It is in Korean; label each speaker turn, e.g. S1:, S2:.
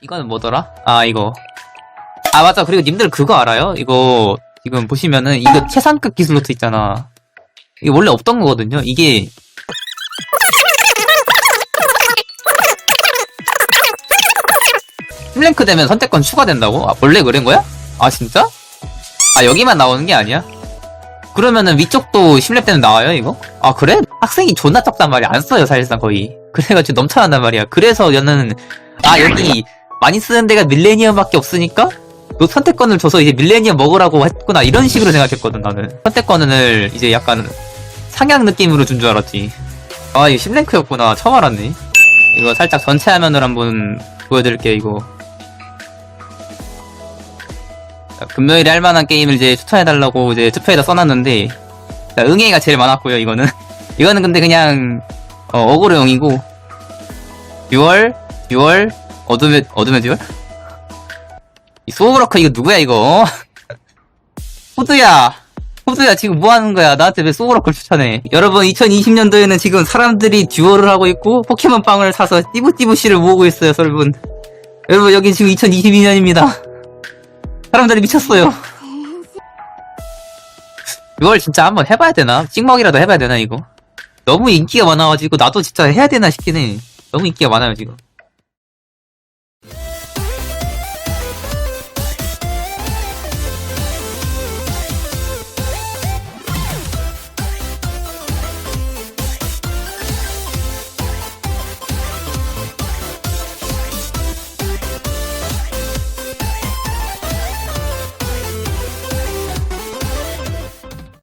S1: 이거는 뭐더라? 아 이거 아 맞아 그리고 님들 그거 알아요? 이거 지금 보시면은 이거 최상급 기술 노트 있잖아 이게 원래 없던 거거든요 이게 플랭크 되면 선택권 추가된다고? 아 원래 그런 거야? 아 진짜? 아 여기만 나오는 게 아니야? 그러면은 위쪽도 10렙 되면 나와요 이거? 아 그래? 학생이 존나 적단 말이야 안 써요 사실상 거의 그래가지고 넘쳐난단 말이야 그래서 저는 아 여기 많이 쓰는 데가 밀레니엄밖에 없으니까 너 선택권을 줘서 이제 밀레니엄 먹으라고 했구나 이런 식으로 생각했거든 나는. 선택권을 이제 약간 상향 느낌으로 준 줄 알았지. 아 이거 10랭크였구나. 처음 알았네. 이거 살짝 전체 화면으로 한번 보여드릴게요 이거. 자, 금요일에 할 만한 게임을 이제 추천해달라고 이제 투표에다 써놨는데 자, 응애가 제일 많았고요 이거는. 이거는 근데 그냥 어, 어그로용이고 6월 6월 어둠의 어둠의 듀얼? 이 소브로커 이거 누구야 이거? 호두야 호두야 지금 뭐 하는 거야 나한테 왜 소브로커를 추천해 여러분 2020년도에는 지금 사람들이 듀얼을 하고 있고 포켓몬 빵을 사서 띠부띠부씨를 모으고 있어요 여러분 여러분 여기 지금 2022년입니다 사람들이 미쳤어요 6월 진짜 한번 해봐야 되나? 찍먹이라도 해봐야 되나 이거? 너무 인기가 많아가지고 나도 진짜 해야 되나 싶긴 해 너무 인기가 많아요 지금